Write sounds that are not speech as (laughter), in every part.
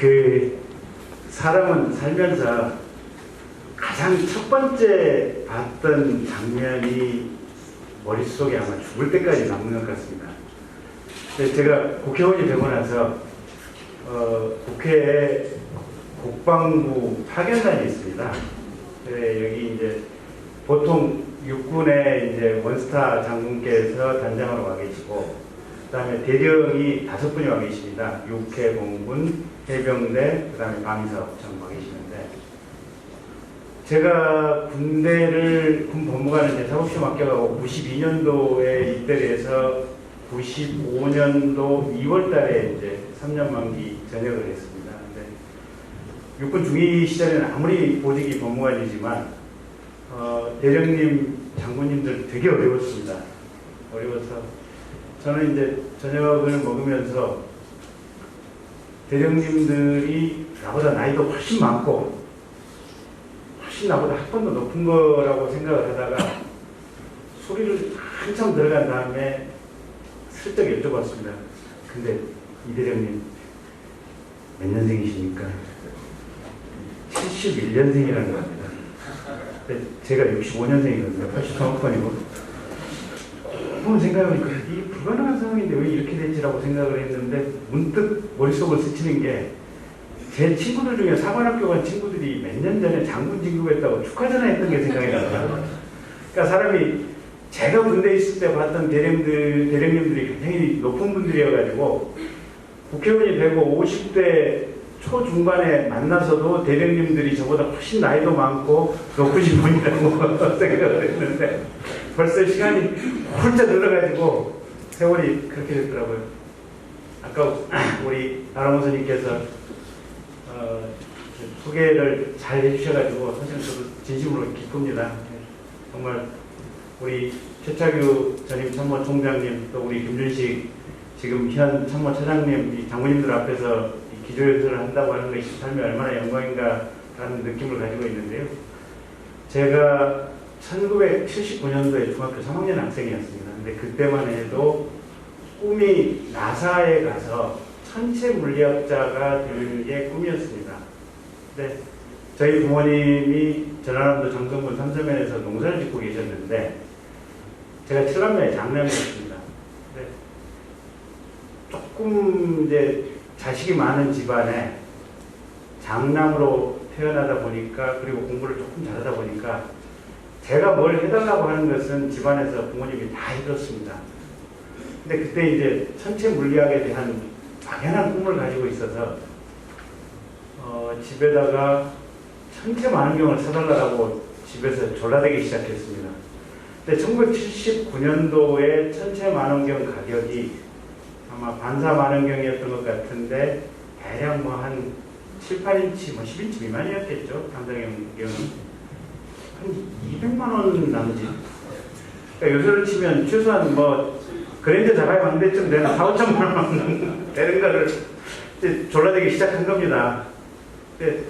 그 사람은 살면서 가장 첫 번째 봤던 장면이 머릿속에 아마 죽을 때까지 남는 것 같습니다. 제가 국회의원이 되고 나서 어, 국회에 국방부 파견단이 있습니다. 네, 여기 이제 보통 육군의 이제 원스타 장군께서 단장으로 와 계시고, 그 다음에 대령이 다섯 분이 와 계십니다. 육해 공군, 해병대, 그 다음에 방위사업청 와 계시는데, 제가 군대를 군 법무관을 이제 사법시험 합격하고 92년도에 입대를 해서 95년도 2월 달에 이제 3년 만기 전역을 했습니다. 근데 육군 중위 시절에는 아무리 보직이 법무관이지만 어, 대령님, 장군님들 되게 어려웠습니다. 어려워서 저는 이제 저녁을 먹으면서 대령님들이 나보다 나이도 훨씬 많고 훨씬 나보다 학번도 높은 거라고 생각을 하다가 소리를 한참 들어간 다음에 슬쩍 여쭤봤습니다. 근데 이 대령님 몇 년생이십니까? 71년생이라는 겁니다. 제가 65년생이거든요. 83학번이고. 한번 생각해보니까 불가능한 상황인데 왜 이렇게 됐지라고 생각을 했는데 문득 머릿속을 스치는 게 제 친구들 중에 사관학교 간 친구들이 몇 년 전에 장군 진급했다고 축하 전화 했던 게 생각이 나요. 그러니까 사람이 제가 군대에 있을 때 봤던 대령들, 대령님들이 굉장히 높은 분들이어가지고 국회의원이 되고 50대 초중반에 만나서도 대령님들이 저보다 훨씬 나이도 많고 높으신 분이라고 (laughs) 생각을 했는데 벌써 시간이 훌쩍 늘어가지고 세월이 그렇게 됐더라고요. 아까 우리 나라모 선님께서 어, 소개를 잘 해주셔가지고 사실 저도 진심으로 기쁩니다. 정말 우리 최차규 전임 참모 총장님 또 우리 김준식 지금 현 참모 차장님 이 장군님들 앞에서 이 기조연설을 한다고 하는 것이 삶이 얼마나 영광인가라는 느낌을 가지고 있는데요. 제가 1979년도에 중학교 3학년 학생이었습니다. 근데 그때만 해도 꿈이 나사에 가서 천체 물리학자가 되는 게 꿈이었습니다. 근데 저희 부모님이 전라남도 장성군 삼서면에서 농사를 짓고 계셨는데 제가 칠남매의 장남이었습니다. 근데 조금 이제 자식이 많은 집안에 장남으로 태어나다 보니까 그리고 공부를 조금 잘하다 보니까 제가 뭘 해달라고 하는 것은 집안에서 부모님이 다 해줬습니다. 근데 그때 이제 천체 물리학에 대한 막연한 꿈을 가지고 있어서 어, 집에다가 천체 만원경을 사달라고 집에서 졸라대기 시작했습니다. 근데 1979년도에 천체 만원경 가격이 아마 반사 만원경이었던 것 같은데 대략 뭐 한 7, 8인치, 뭐 10인치 미만이었겠죠. 반사경은. 한 200만 원 남짓. 그러니까 요새로 치면 최소한 뭐 그랜저 자가의 방대쯤 되는 4, 5천만 원 (laughs) 되는 거를 이제 졸라대기 시작한 겁니다. 근데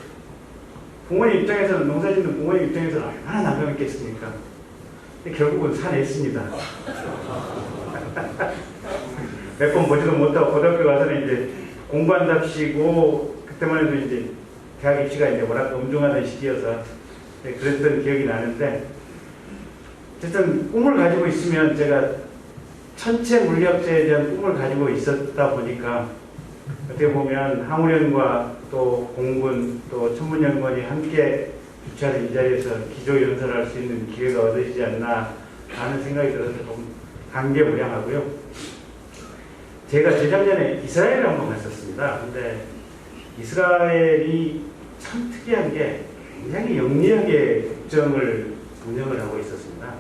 부모님 입장에서는 농사 짓는 부모님 입장에서는 얼마나 난감했겠습니까? 근데 결국은 사냈습니다. (laughs) 몇 번 보지도 못하고 고등학교 가서는 이제 공부한답시고 그때만 해도 이제 대학 입시가 이제 워낙 엄중하던 시기여서 네, 그랬던 기억이 나는데 어쨌든 꿈을 가지고 있으면 제가 천체 물리학자에 대한 꿈을 가지고 있었다 보니까 어떻게 보면 항우련과 또 공군 또 천문연구원이 함께 주최하는 이 자리에서 기조 연설할 수 있는 기회가 얻어지지 않나 하는 생각이 들어서 조금 감개무량하고요. 제가 재작년에 이스라엘을 한번 갔었습니다. 근데 이스라엘이 참 특이한 게 굉장히 영리하게 국정을 운영을 하고 있었습니다.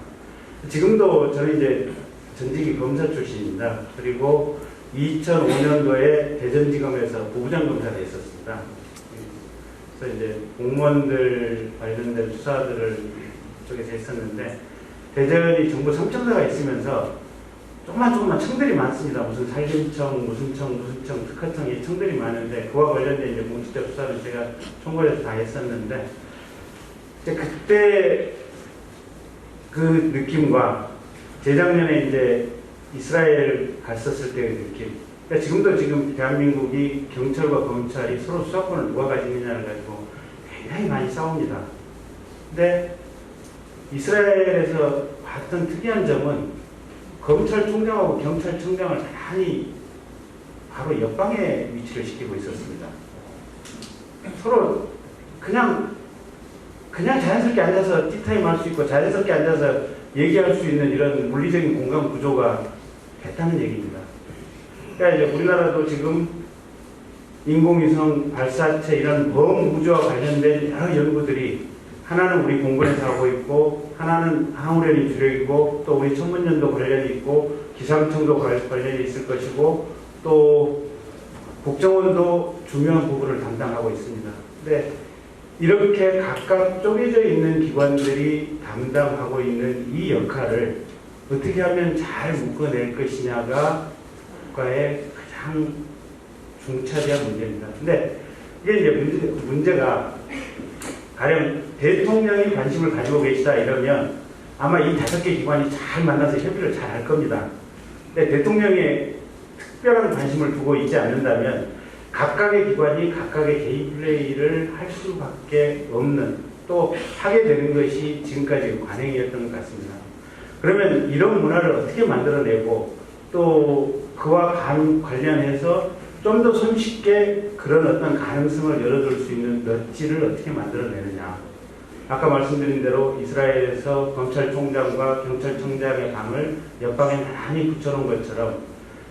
지금도 저는 이제 전직이 검사 출신입니다. 그리고 2005년도에 대전지검에서 부부장 검사를 했었습니다. 그래서 이제 공무원들 관련된 수사들을 쪽에서 했었는데 대전이 정부 3청사가 있으면서 조그만 조그만 청들이 많습니다. 무슨 산림청, 무슨 청, 무슨 청, 특화청 이 청들이 많은데 그와 관련된 이제 공직적 수사를 제가 총괄해서 다 했었는데 그때 그 느낌과 재작년에 이제 이스라엘 갔었을 때의 느낌 그러니까 지금도 지금 대한민국이 경찰과 검찰이 서로 수사권을 누가 가지느냐를 가지고 굉장히 많이 싸웁니다. 근데 이스라엘에서 봤던 특이한 점은 검찰총장하고 경찰청장을 많이 바로 옆방에 위치를 시키고 있었습니다. 서로 그냥 그냥 자연스럽게 앉아서 티타임 할 수 있고 자연스럽게 앉아서 얘기할 수 있는 이런 물리적인 공간 구조가 됐다는 얘기입니다. 그러니까 이제 우리나라도 지금 인공위성 발사체 이런 범우주와 관련된 여러 연구들이 하나는 우리 공군에서 하고 있고 하나는 항우련이 주력이고 또 우리 천문연도 관련이 있고 기상청도 관- 관련이 있을 것이고 또 국정원도 중요한 부분을 담당하고 있습니다. 근데 이렇게 각각 쪼개져 있는 기관들이 담당하고 있는 이 역할을 어떻게 하면 잘 묶어낼 것이냐가 국가의 가장 중차대한 문제입니다. 근데 이게 이제 문제, 문제 가 가령 대통령이 관심을 가지고 계시다 이러면 아마 이 다섯 개 기관이 잘 만나서 협의를 잘 할 겁니다. 근데 대통령의 특별한 관심을 두고 있지 않는다면 각각의 기관이 각각의 개인 플레이를 할 수밖에 없는 또 하게 되는 것이 지금까지 관행이었던 것 같습니다. 그러면 이런 문화를 어떻게 만들어내고 또 그와 관, 관련해서 좀 더 손쉽게 그런 어떤 가능성을 열어줄 수 있는 넛지를 어떻게 만들어내느냐. 아까 말씀드린 대로 이스라엘에서 검찰총장과 경찰청장의 방을 옆방에 많이 붙여놓은 것처럼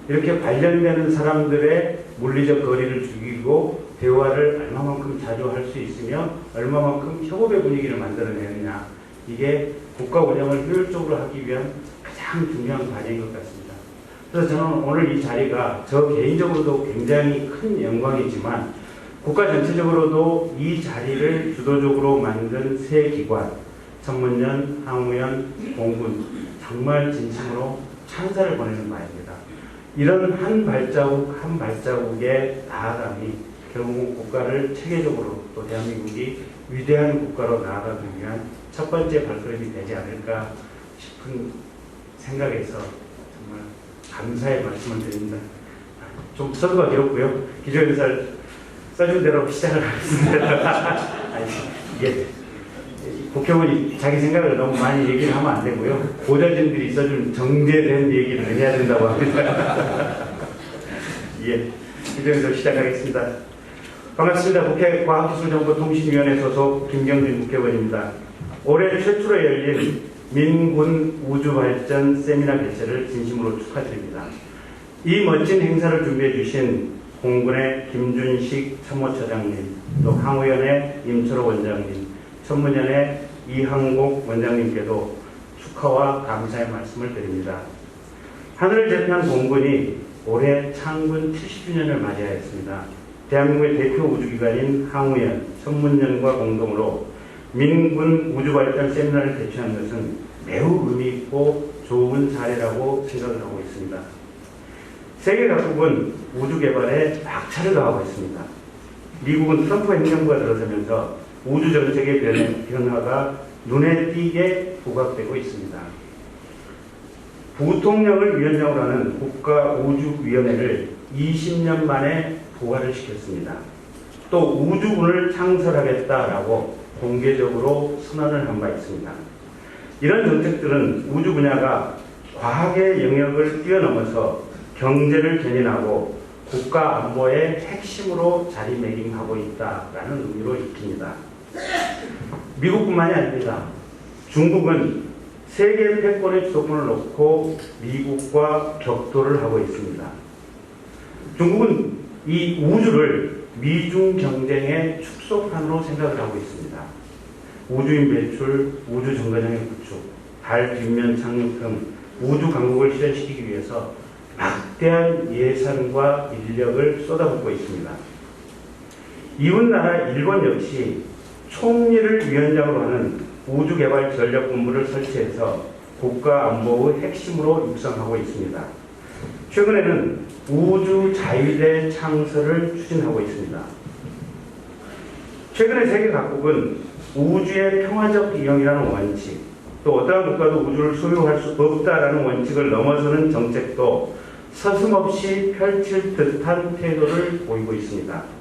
이렇게 관련되는 사람들의 물리적 거리를 죽이고 대화를 얼마만큼 자주 할 수 있으며 얼마만큼 협업의 분위기를 만들어내느냐. 이게 국가 운영을 효율적으로 하기 위한 가장 중요한 과제인 것 같습니다. 그래서 저는 오늘 이 자리가 저 개인적으로도 굉장히 큰 영광이지만 국가 전체적으로도 이 자리를 주도적으로 만든 세 기관, 천문연, 항우연, 공군 정말 진심으로 찬사를 보내는 바입니다. 이런 한 발자국 한 발자국의 나아감이 결국 국가를 체계적으로 또 대한민국이 위대한 국가로 나아가기 위한 첫 번째 발걸음이 되지 않을까 싶은 생각에서 정말 감사의 말씀을 드립니다. 좀 서두가 되었고요. 기조연설 써준 대로 시작을 하겠습니다. (laughs) 아니, 이게 국회의원이 자기 생각을 너무 많이 얘기를 하면 안 되고요. 보좌진들이 써준 정제된 얘기를 해야 된다고 합니다. (laughs) 예, 기조연설 시작하겠습니다. 반갑습니다. 국회 과학기술정보통신위원회 소속 김경진 국회의원입니다. 올해 최초로 열린 민군 우주발전 세미나 개최를 진심으로 축하드립니다. 이 멋진 행사를 준비해 주신 공군의 김준식 참모처장님, 또 항우연의 임철호 원장님, 천문연의 이항국 원장님께도 축하와 감사의 말씀을 드립니다. 하늘을 제패한 공군이 올해 창군 70주년을 맞이하였습니다. 대한민국의 대표 우주기관인 항우연, 천문연과 공동으로 민군 우주발전 세미나를 개최한 것은 매우 의미 있고 좋은 사례라고 생각을 하고 있습니다. 세계 각국은 우주 개발에 박차를 가하고 있습니다. 미국은 트럼프 행정부가 들어서면서 우주 정책의 변- 변화가 눈에 띄게 부각되고 있습니다. 부통령을 위원장으로 하는 국가우주위원회를 20년 만에 부활을 시켰습니다. 또 우주군을 창설하겠다라고 공개적으로 선언을 한 바 있습니다. 이런 정책들은 우주 분야가 과학의 영역을 뛰어넘어서 경제를 견인하고 국가 안보의 핵심으로 자리매김하고 있다라는 의미로 읽힙니다. 미국뿐만이 아닙니다. 중국은 세계 패권의 주도권을 놓고 미국과 격돌을 하고 있습니다. 중국은 이 우주를 미중 경쟁의 축소판으로 생각을 하고 있습니다. 우주인 배출, 우주 정거장의 구축, 달 뒷면 착륙 등 우주 강국을 실현시키기 위해서 막대한 예산과 인력을 쏟아붓고 있습니다. 이웃 나라 일본 역시 총리를 위원장으로 하는 우주개발 전략본부를 설치해서 국가 안보의 핵심으로 육성하고 있습니다. 최근에는 우주 자유대 창설을 추진하고 있습니다. 최근에 세계 각국은 우주의 평화적 이용이라는 원칙, 또 어떠한 국가도 우주를 소유할 수 없다라는 원칙을 넘어서는 정책도 서슴없이 펼칠 듯한 태도를 보이고 있습니다.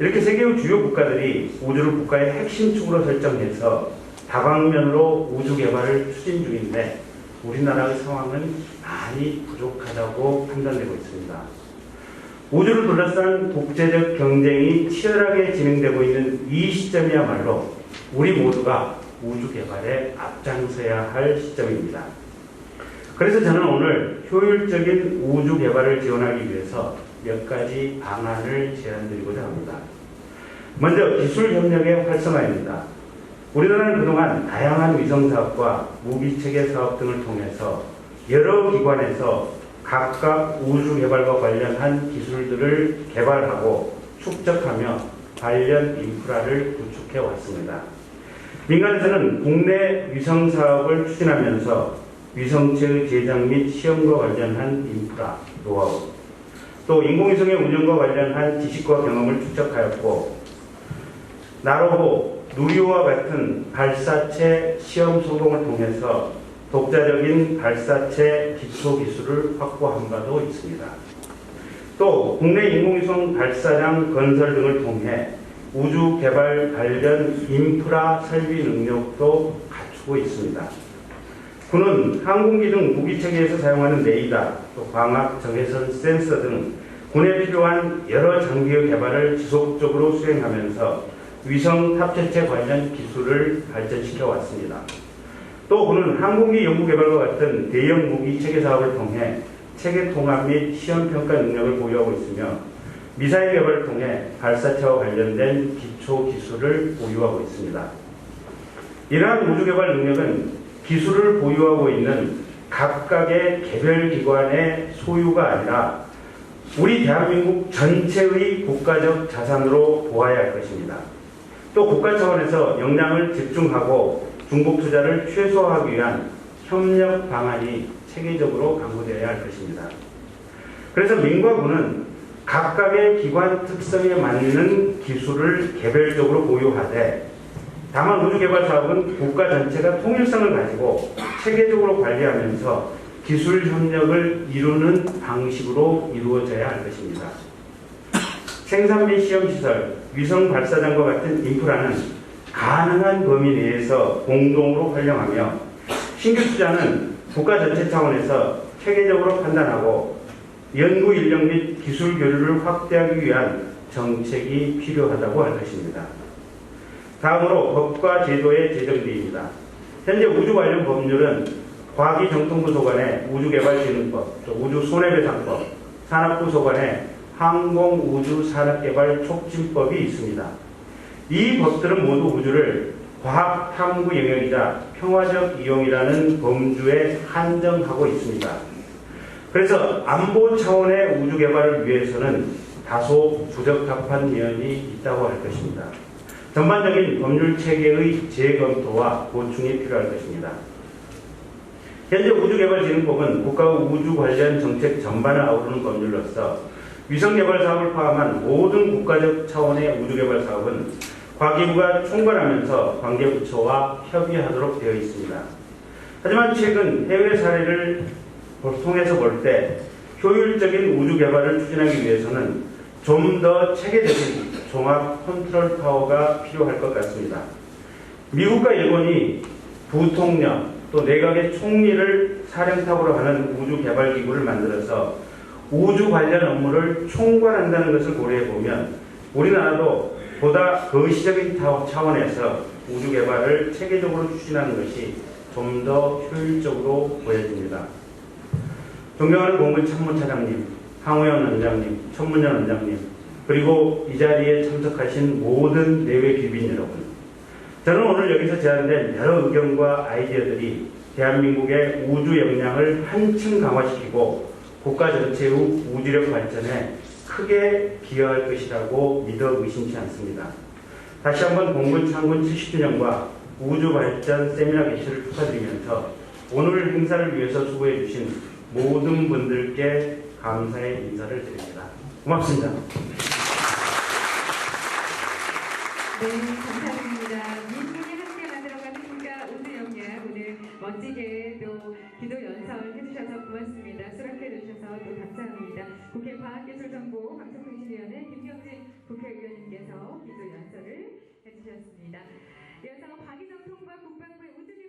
이렇게 세계의 주요 국가들이 우주를 국가의 핵심 축으로 설정해서 다방면으로 우주 개발을 추진 중인데 우리나라의 상황은 많이 부족하다고 판단되고 있습니다. 우주를 둘러싼 국제적 경쟁이 치열하게 진행되고 있는 이 시점이야말로 우리 모두가 우주 개발에 앞장서야 할 시점입니다. 그래서 저는 오늘 효율적인 우주 개발을 지원하기 위해서 몇 가지 방안을 제안드리고자 합니다. 먼저 기술 협력의 활성화입니다. 우리나라는 그동안 다양한 위성 사업과 무기 체계 사업 등을 통해서 여러 기관에서 각각 우주 개발과 관련한 기술들을 개발하고 축적하며 관련 인프라를 구축해 왔습니다. 민간에서는 국내 위성 사업을 추진하면서 위성체의 제작 및 시험과 관련한 인프라, 노하우, 또 인공위성의 운영과 관련한 지식과 경험을 축적하였고, 나로호, 누리호와 같은 발사체 시험 성공을 통해서 독자적인 발사체 기초 기술을 확보한 바도 있습니다. 또 국내 인공위성 발사장 건설 등을 통해 우주 개발 관련 인프라 설비 능력도 갖추고 있습니다. 군은 항공기 등 무기 체계에서 사용하는 레이더, 또 광학 적외선 센서 등 군에 필요한 여러 장비의 개발을 지속적으로 수행하면서 위성 탑재체 관련 기술을 발전시켜 왔습니다. 또 군은 항공기 연구 개발과 같은 대형 무기 체계 사업을 통해 체계 통합 및 시험 평가 능력을 보유하고 있으며 미사일 개발을 통해 발사체와 관련된 기초 기술을 보유하고 있습니다. 이러한 우주 개발 능력은 기술을 보유하고 있는 각각의 개별 기관의 소유가 아니라 우리 대한민국 전체의 국가적 자산으로 보아야 할 것입니다. 또 국가 차원에서 역량을 집중하고 중복 투자를 최소화하기 위한 협력 방안이 체계적으로 강구되어야 할 것입니다. 그래서 민과 군은 각각의 기관 특성에 맞는 기술을 개별적으로 보유하되 다만 우주개발 사업은 국가 전체가 통일성을 가지고 체계적으로 관리하면서 기술 협력을 이루는 방식으로 이루어져야 할 것입니다. 생산 및 시험시설, 위성 발사장과 같은 인프라는 가능한 범위 내에서 공동으로 활용하며 신규 투자는 국가 전체 차원에서 체계적으로 판단하고 연구 인력 및 기술 교류를 확대하기 위한 정책이 필요하다고 할 것입니다. 다음으로 법과 제도의 제정비입니다. 현재 우주 관련 법률은 과기정통부 소관의 우주개발진흥법, 또 우주손해배상법, 산업부 소관의 항공우주산업개발 촉진법이 있습니다. 이 법들은 모두 우주를 과학 탐구 영역이자 평화적 이용이라는 범주에 한정하고 있습니다. 그래서 안보 차원의 우주 개발을 위해서는 다소 부적합한 면이 있다고 할 것입니다. 전반적인 법률 체계의 재검토와 보충이 필요할 것입니다. 현재 우주개발진흥법은 국가 우주 관련 정책 전반을 아우르는 법률로서 위성개발 사업을 포함한 모든 국가적 차원의 우주개발 사업은 과기부가 총괄하면서 관계부처와 협의하도록 되어 있습니다. 하지만 최근 해외 사례를 통해서 볼 때 효율적인 우주 개발을 추진하기 위해서는 좀 더 체계적인 종합 컨트롤 파워가 필요할 것 같습니다. 미국과 일본이 부통령 또 내각의 총리를 사령탑으로 하는 우주 개발 기구를 만들어서 우주 관련 업무를 총괄한다는 것을 고려해 보면 우리나라도 보다 거시적인 차원에서 우주 개발을 체계적으로 추진하는 것이 좀 더 효율적으로 보여집니다. 존경하는 공군 참모차장님, 황우영 원장님, 천문현 원장님, 그리고 이 자리에 참석하신 모든 내외 귀빈 여러분. 저는 오늘 여기서 제안된 여러 의견과 아이디어들이 대한민국의 우주 역량을 한층 강화시키고 국가 전체의 우주력 발전에 크게 기여할 것이라고 믿어 의심치 않습니다. 다시 한번 공군 창군 70주년과 우주 발전 세미나 개최를 축하드리면서 오늘 행사를 위해서 수고해 주신 모든 분들께 감사의 인사를 드립니다. 고맙습니다. 네, 감사드립니다. 멋지게 또 기도 연설 해주셔서 고맙습니다. 수락해주셔서 또 감사합니다. 국회 과학기술정보 방송통신위원회 김경진 국회의원님께서 기도 연설을 해주셨습니다. 이어서 박희정 통과 국방부의 우주